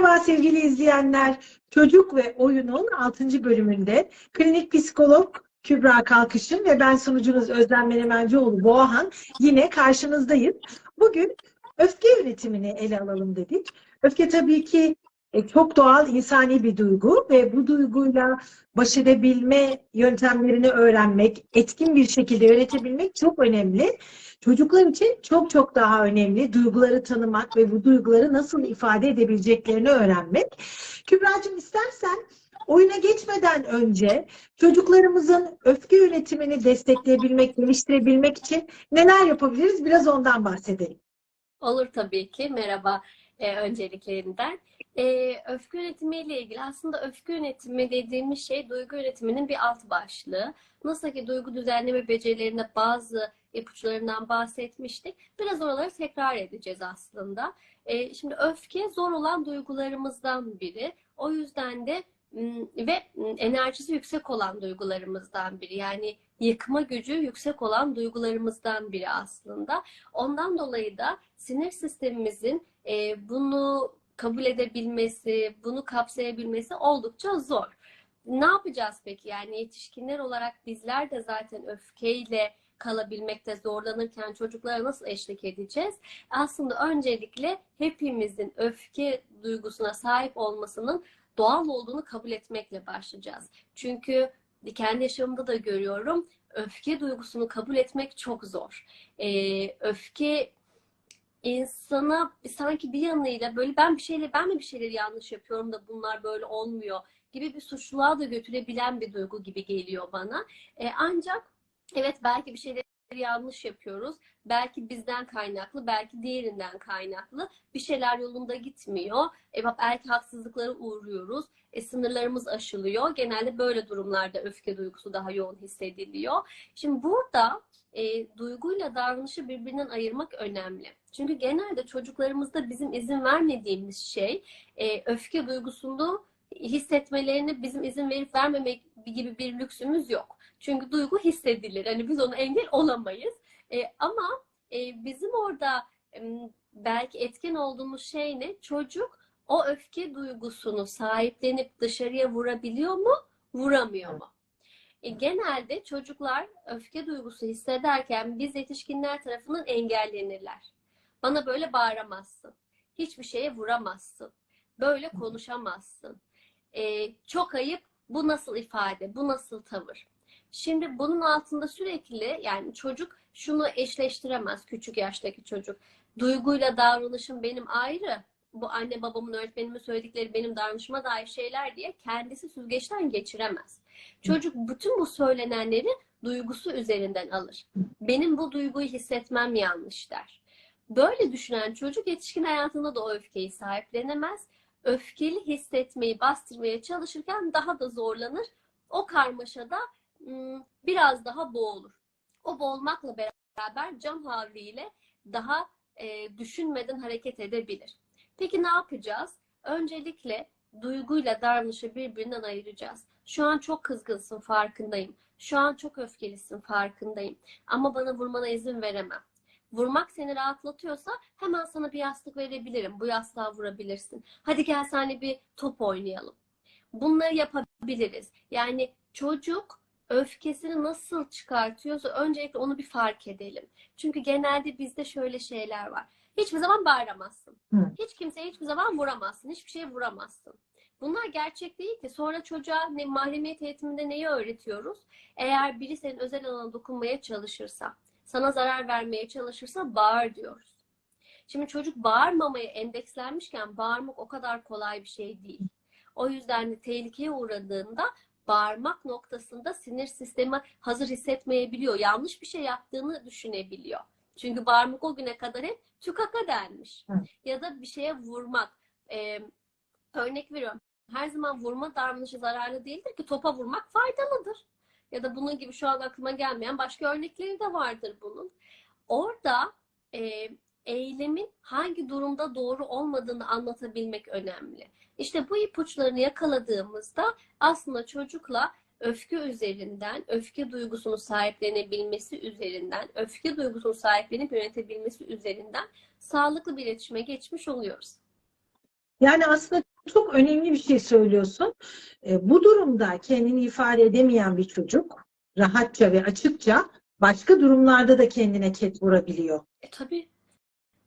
Merhaba sevgili izleyenler. Çocuk ve Oyun'un 6. bölümünde klinik psikolog Kübra Kalkışım ve ben sunucunuz Özlem Menemencioğlu Boğahan yine karşınızdayız. Bugün öfke yönetimini ele alalım dedik. Öfke tabii ki çok doğal insani bir duygu ve bu duyguyla baş edebilme yöntemlerini öğrenmek, etkin bir şekilde yönetebilmek çok önemli. Çocuklar için çok çok daha önemli duyguları tanımak ve bu duyguları nasıl ifade edebileceklerini öğrenmek. Kübra'cığım istersen oyuna geçmeden önce çocuklarımızın öfke yönetimini destekleyebilmek, geliştirebilmek için neler yapabiliriz? Biraz ondan bahsedelim. Olur tabii ki. Merhaba e, önceliklerinden. E, öfke yönetimiyle ilgili aslında öfke yönetimi dediğimiz şey duygu yönetiminin bir alt başlığı. Nasıl ki duygu düzenleme becerilerinde bazı ipuçlarından bahsetmiştik. Biraz oraları tekrar edeceğiz aslında. E, şimdi öfke zor olan duygularımızdan biri. O yüzden de ve enerjisi yüksek olan duygularımızdan biri. Yani yıkma gücü yüksek olan duygularımızdan biri aslında. Ondan dolayı da sinir sistemimizin e, bunu kabul edebilmesi, bunu kapsayabilmesi oldukça zor. Ne yapacağız peki? Yani yetişkinler olarak bizler de zaten öfkeyle kalabilmekte zorlanırken çocuklara nasıl eşlik edeceğiz? Aslında öncelikle hepimizin öfke duygusuna sahip olmasının doğal olduğunu kabul etmekle başlayacağız. Çünkü kendi yaşamımda da görüyorum öfke duygusunu kabul etmek çok zor. Ee, öfke insana sanki bir yanıyla böyle ben bir şeyle ben mi bir şeyleri yanlış yapıyorum da bunlar böyle olmuyor gibi bir suçluluğa da götürebilen bir duygu gibi geliyor bana. Ee, ancak evet belki bir şeyleri yanlış yapıyoruz. Belki bizden kaynaklı, belki diğerinden kaynaklı. Bir şeyler yolunda gitmiyor. E, belki haksızlıklara uğruyoruz. E, sınırlarımız aşılıyor. Genelde böyle durumlarda öfke duygusu daha yoğun hissediliyor. Şimdi burada e, duyguyla davranışı birbirinden ayırmak önemli. Çünkü genelde çocuklarımızda bizim izin vermediğimiz şey e, öfke duygusunu hissetmelerine bizim izin verip vermemek gibi bir lüksümüz yok. Çünkü duygu hissedilir. Hani biz onu engel olamayız. E, ama e, bizim orada e, belki etken olduğumuz şey ne? Çocuk o öfke duygusunu sahiplenip dışarıya vurabiliyor mu? Vuramıyor mu? E, genelde çocuklar öfke duygusu hissederken biz yetişkinler tarafından engellenirler. Bana böyle bağıramazsın. Hiçbir şeye vuramazsın. Böyle konuşamazsın. E, çok ayıp. Bu nasıl ifade? Bu nasıl tavır? Şimdi bunun altında sürekli yani çocuk şunu eşleştiremez küçük yaştaki çocuk. Duyguyla davranışım benim ayrı. Bu anne babamın öğretmenimin söyledikleri benim davranışıma dair şeyler diye kendisi süzgeçten geçiremez. Çocuk bütün bu söylenenleri duygusu üzerinden alır. Benim bu duyguyu hissetmem yanlış der. Böyle düşünen çocuk yetişkin hayatında da o öfkeyi sahiplenemez. Öfkeli hissetmeyi bastırmaya çalışırken daha da zorlanır. O karmaşada biraz daha boğulur. O boğulmakla beraber can havliyle daha düşünmeden hareket edebilir. Peki ne yapacağız? Öncelikle duyguyla davranışı birbirinden ayıracağız. Şu an çok kızgınsın farkındayım. Şu an çok öfkelisin farkındayım. Ama bana vurmana izin veremem. Vurmak seni rahatlatıyorsa hemen sana bir yastık verebilirim. Bu yastığa vurabilirsin. Hadi gel seninle bir top oynayalım. Bunları yapabiliriz. Yani çocuk öfkesini nasıl çıkartıyorsa öncelikle onu bir fark edelim. Çünkü genelde bizde şöyle şeyler var. Hiçbir zaman bağıramazsın. Hı. Hiç kimseye hiçbir zaman vuramazsın. Hiçbir şeye vuramazsın. Bunlar gerçek değil ki. Sonra çocuğa ne, mahremiyet eğitiminde neyi öğretiyoruz? Eğer biri senin özel alana dokunmaya çalışırsa, sana zarar vermeye çalışırsa bağır diyoruz. Şimdi çocuk bağırmamaya endekslenmişken bağırmak o kadar kolay bir şey değil. O yüzden de tehlikeye uğradığında bağırmak noktasında sinir sistemi hazır hissetmeyebiliyor. Yanlış bir şey yaptığını düşünebiliyor. Çünkü bağırmak o güne kadar hep tükaka denmiş. Hı. Ya da bir şeye vurmak. Ee, örnek veriyorum. Her zaman vurma davranışı zararlı değildir ki topa vurmak faydalıdır. Ya da bunun gibi şu an aklıma gelmeyen başka örnekleri de vardır bunun. Orada e, eylemin hangi durumda doğru olmadığını anlatabilmek önemli. İşte bu ipuçlarını yakaladığımızda aslında çocukla öfke üzerinden, öfke duygusunu sahiplenebilmesi üzerinden, öfke duygusunu sahiplenip yönetebilmesi üzerinden sağlıklı bir iletişime geçmiş oluyoruz. Yani aslında çok önemli bir şey söylüyorsun. E, bu durumda kendini ifade edemeyen bir çocuk rahatça ve açıkça başka durumlarda da kendine ket vurabiliyor. E tabii.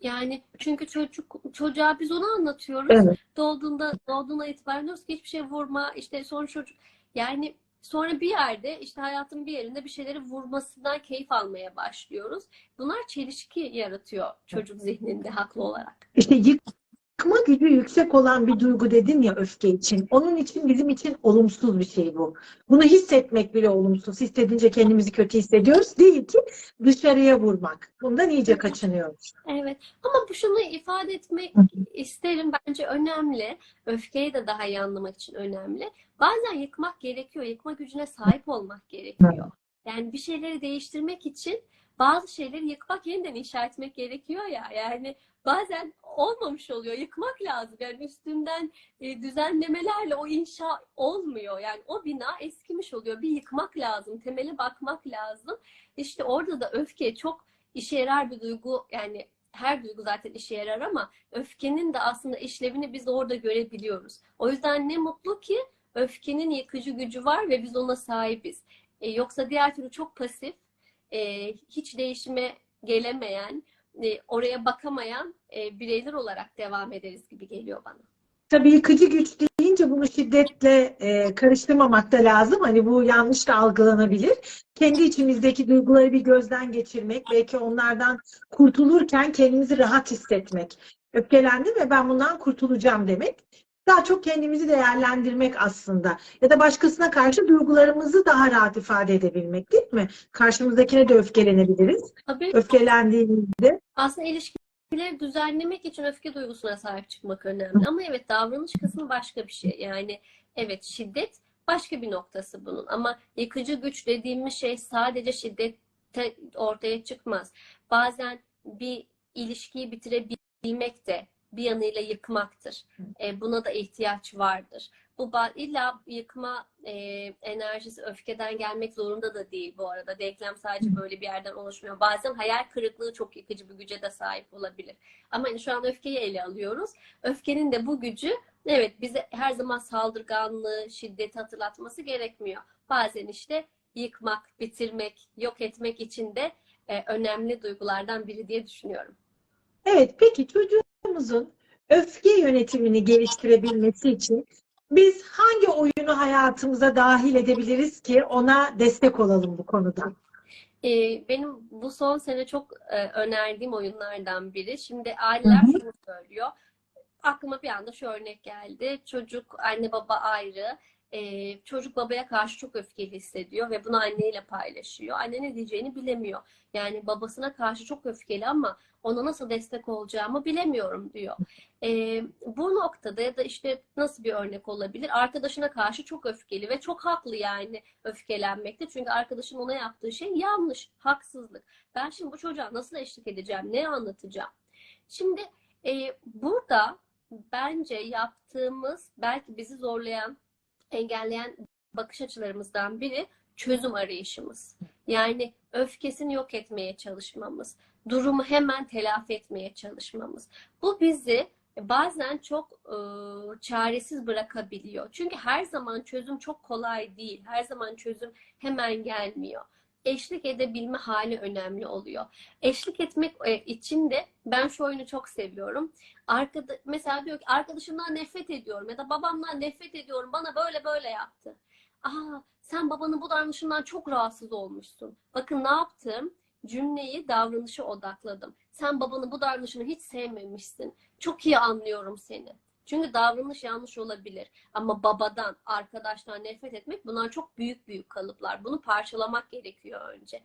Yani çünkü çocuk çocuğa biz onu anlatıyoruz. Evet. Doğduğunda doğduğuna itibaren diyoruz ki hiçbir şey vurma. işte sonra çocuk yani sonra bir yerde işte hayatın bir yerinde bir şeyleri vurmasından keyif almaya başlıyoruz. Bunlar çelişki yaratıyor çocuk zihninde haklı olarak. İşte yıkma gücü yüksek olan bir duygu dedin ya öfke için. Onun için bizim için olumsuz bir şey bu. Bunu hissetmek bile olumsuz. Hissedince kendimizi kötü hissediyoruz. Değil ki dışarıya vurmak. Bundan iyice kaçınıyoruz. Evet ama bu şunu ifade etmek isterim bence önemli. Öfkeyi de daha iyi anlamak için önemli. Bazen yıkmak gerekiyor. Yıkma gücüne sahip olmak gerekiyor. Yani bir şeyleri değiştirmek için bazı şeyleri yıkmak yeniden inşa etmek gerekiyor ya. Yani bazen olmamış oluyor. Yıkmak lazım. Yani üstünden e, düzenlemelerle o inşa olmuyor. Yani o bina eskimiş oluyor. Bir yıkmak lazım. Temele bakmak lazım. İşte orada da öfke çok işe yarar bir duygu. Yani her duygu zaten işe yarar ama öfkenin de aslında işlevini biz orada görebiliyoruz. O yüzden ne mutlu ki öfkenin yıkıcı gücü var ve biz ona sahibiz. E, yoksa diğer türlü çok pasif, e, hiç değişime gelemeyen, oraya bakamayan e, bireyler olarak devam ederiz gibi geliyor bana. Tabii yıkıcı güç deyince bunu şiddetle e, karıştırmamak da lazım. Hani bu yanlış da algılanabilir. Kendi içimizdeki duyguları bir gözden geçirmek, belki onlardan kurtulurken kendimizi rahat hissetmek. Öfkelendim ve ben bundan kurtulacağım demek. Daha çok kendimizi değerlendirmek aslında. Ya da başkasına karşı duygularımızı daha rahat ifade edebilmek değil mi? Karşımızdakine de öfkelenebiliriz. Tabii Öfkelendiğimizde aslında ilişkileri düzenlemek için öfke duygusuna sahip çıkmak önemli. Ama evet davranış kısmı başka bir şey. Yani evet şiddet başka bir noktası bunun. Ama yıkıcı güç dediğimiz şey sadece şiddette ortaya çıkmaz. Bazen bir ilişkiyi bitirebilmek de bir yanıyla yıkmaktır. E, buna da ihtiyaç vardır. Bu illa yıkma e, enerjisi öfkeden gelmek zorunda da değil bu arada. Denklem sadece böyle bir yerden oluşmuyor. Bazen hayal kırıklığı çok yıkıcı bir güce de sahip olabilir. Ama hani şu an öfkeyi ele alıyoruz. Öfkenin de bu gücü evet bize her zaman saldırganlığı, şiddeti hatırlatması gerekmiyor. Bazen işte yıkmak, bitirmek, yok etmek için de e, önemli duygulardan biri diye düşünüyorum. Evet, peki çocuğumuzun öfke yönetimini geliştirebilmesi için biz hangi oyunu hayatımıza dahil edebiliriz ki ona destek olalım bu konuda? Ee, benim bu son sene çok e, önerdiğim oyunlardan biri. Şimdi aileler Hı hı. şunu söylüyor. Aklıma bir anda şu örnek geldi. Çocuk anne baba ayrı. Çocuk babaya karşı çok öfkeli hissediyor ve bunu anneyle paylaşıyor. Anne ne diyeceğini bilemiyor. Yani babasına karşı çok öfkeli ama ona nasıl destek olacağımı bilemiyorum diyor. Ee, bu noktada ya da işte nasıl bir örnek olabilir? Arkadaşına karşı çok öfkeli ve çok haklı yani öfkelenmekte. Çünkü arkadaşın ona yaptığı şey yanlış, haksızlık. Ben şimdi bu çocuğa nasıl eşlik edeceğim, ne anlatacağım? Şimdi e, burada bence yaptığımız belki bizi zorlayan, engelleyen bakış açılarımızdan biri çözüm arayışımız. Yani öfkesini yok etmeye çalışmamız, durumu hemen telafi etmeye çalışmamız. Bu bizi bazen çok e, çaresiz bırakabiliyor. Çünkü her zaman çözüm çok kolay değil. Her zaman çözüm hemen gelmiyor. Eşlik edebilme hali önemli oluyor. Eşlik etmek e, için de ben şu oyunu çok seviyorum. Arkada, mesela diyor ki arkadaşımdan nefret ediyorum ya da babamdan nefret ediyorum. Bana böyle böyle yaptı. Aa, sen babanın bu davranışından çok rahatsız olmuşsun. Bakın ne yaptım? Cümleyi davranışa odakladım. Sen babanın bu davranışını hiç sevmemişsin. Çok iyi anlıyorum seni. Çünkü davranış yanlış olabilir. Ama babadan, arkadaştan nefret etmek bunlar çok büyük büyük kalıplar. Bunu parçalamak gerekiyor önce.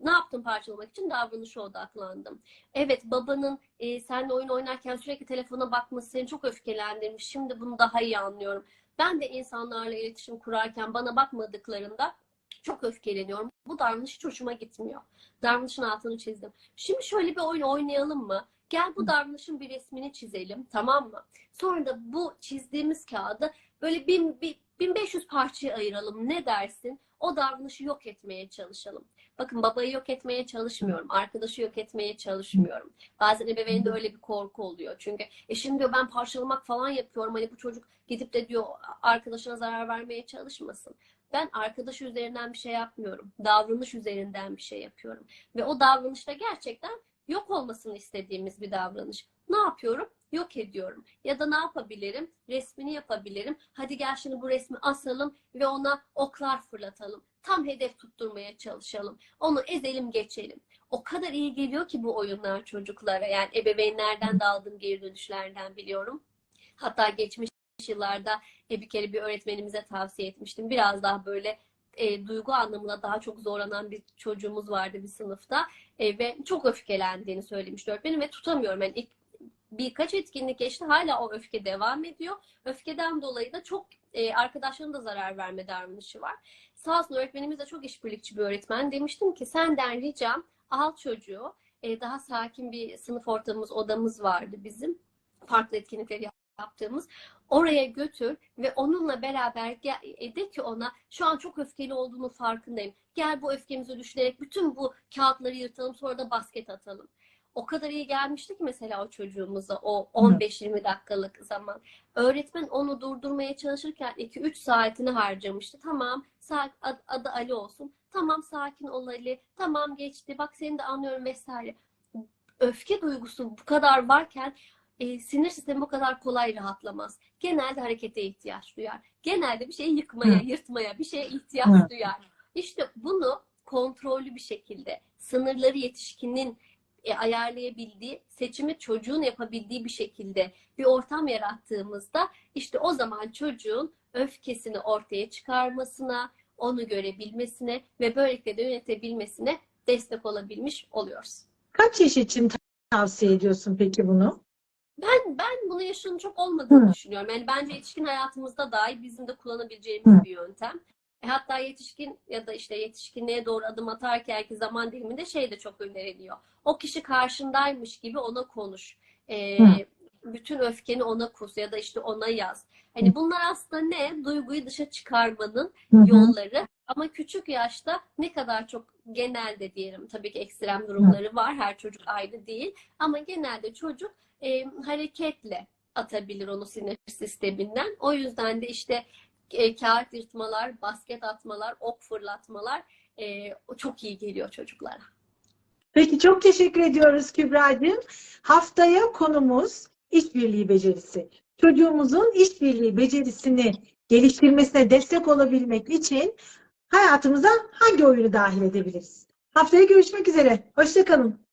Ne yaptım parçalamak için? Davranışa odaklandım. Evet babanın e, seninle oyun oynarken sürekli telefona bakması seni çok öfkelendirmiş. Şimdi bunu daha iyi anlıyorum. Ben de insanlarla iletişim kurarken bana bakmadıklarında çok öfkeleniyorum. Bu davranış hiç hoşuma gitmiyor. Davranışın altını çizdim. Şimdi şöyle bir oyun oynayalım mı? Gel bu davranışın bir resmini çizelim, tamam mı? Sonra da bu çizdiğimiz kağıdı böyle bin, bin- 1500 parçaya ayıralım. Ne dersin? O davranışı yok etmeye çalışalım. Bakın babayı yok etmeye çalışmıyorum. Arkadaşı yok etmeye çalışmıyorum. Bazen ebeveynde öyle bir korku oluyor. Çünkü e şimdi diyor ben parçalamak falan yapıyorum. Hani bu çocuk gidip de diyor arkadaşına zarar vermeye çalışmasın. Ben arkadaşı üzerinden bir şey yapmıyorum. Davranış üzerinden bir şey yapıyorum. Ve o davranışta gerçekten yok olmasını istediğimiz bir davranış. Ne yapıyorum? Yok ediyorum. Ya da ne yapabilirim? Resmini yapabilirim. Hadi gel şimdi bu resmi asalım ve ona oklar fırlatalım. Tam hedef tutturmaya çalışalım. Onu ezelim geçelim. O kadar iyi geliyor ki bu oyunlar çocuklara. Yani ebeveynlerden de aldığım geri dönüşlerden biliyorum. Hatta geçmiş yıllarda e, bir kere bir öğretmenimize tavsiye etmiştim. Biraz daha böyle e, duygu anlamında daha çok zorlanan bir çocuğumuz vardı bir sınıfta E, ve çok öfkelendiğini söylemişti öğretmenim ve tutamıyorum. Yani ilk birkaç etkinlik geçti hala o öfke devam ediyor. Öfkeden dolayı da çok e, arkadaşlarına da zarar verme davranışı var. Sağ olsun öğretmenimiz de çok işbirlikçi bir öğretmen. Demiştim ki senden ricam al çocuğu e, daha sakin bir sınıf ortamımız, odamız vardı bizim. Farklı etkinlikleri yaptığımız. Oraya götür ve onunla beraber gel, e, de ki ona şu an çok öfkeli olduğunu farkındayım. Gel bu öfkemizi düşünerek bütün bu kağıtları yırtalım sonra da basket atalım. O kadar iyi gelmişti ki mesela o çocuğumuza o 15-20 dakikalık zaman. Öğretmen onu durdurmaya çalışırken 2-3 saatini harcamıştı. Tamam adı Ali olsun. Tamam sakin ol Ali. Tamam geçti. Bak seni de anlıyorum vesaire. Öfke duygusu bu kadar varken e, sinir sistemi bu kadar kolay rahatlamaz. Genelde harekete ihtiyaç duyar. Genelde bir şeyi yıkmaya, Hı. yırtmaya, bir şeye ihtiyaç Hı. duyar. İşte bunu kontrollü bir şekilde sınırları yetişkinin e, ayarlayabildiği, seçimi çocuğun yapabildiği bir şekilde bir ortam yarattığımızda işte o zaman çocuğun öfkesini ortaya çıkarmasına, onu görebilmesine ve böylelikle de yönetebilmesine destek olabilmiş oluyoruz. Kaç yaş için tavsiye ediyorsun peki bunu? Ben ben bunu yaşının çok olmadığını Hı. düşünüyorum. Yani bence yetişkin hayatımızda dahi bizim de kullanabileceğimiz Hı. bir yöntem. E, hatta yetişkin ya da işte yetişkinliğe doğru adım atarkenki zaman diliminde şey de çok öneriliyor. O kişi karşındaymış gibi ona konuş. E, Hı. Bütün öfkeni ona kus ya da işte ona yaz. Hani bunlar aslında ne? Duyguyu dışa çıkarmanın Hı hı. yolları. Ama küçük yaşta ne kadar çok genelde diyelim tabii ki ekstrem durumları var. Her çocuk aynı değil. Ama genelde çocuk e, hareketle atabilir onu sinir sisteminden. O yüzden de işte e, kağıt yırtmalar, basket atmalar, ok fırlatmalar e, çok iyi geliyor çocuklara. Peki çok teşekkür ediyoruz Kübra'cığım. Haftaya konumuz işbirliği becerisi. Çocuğumuzun işbirliği becerisini geliştirmesine destek olabilmek için hayatımıza hangi oyunu dahil edebiliriz? Haftaya görüşmek üzere. Hoşçakalın.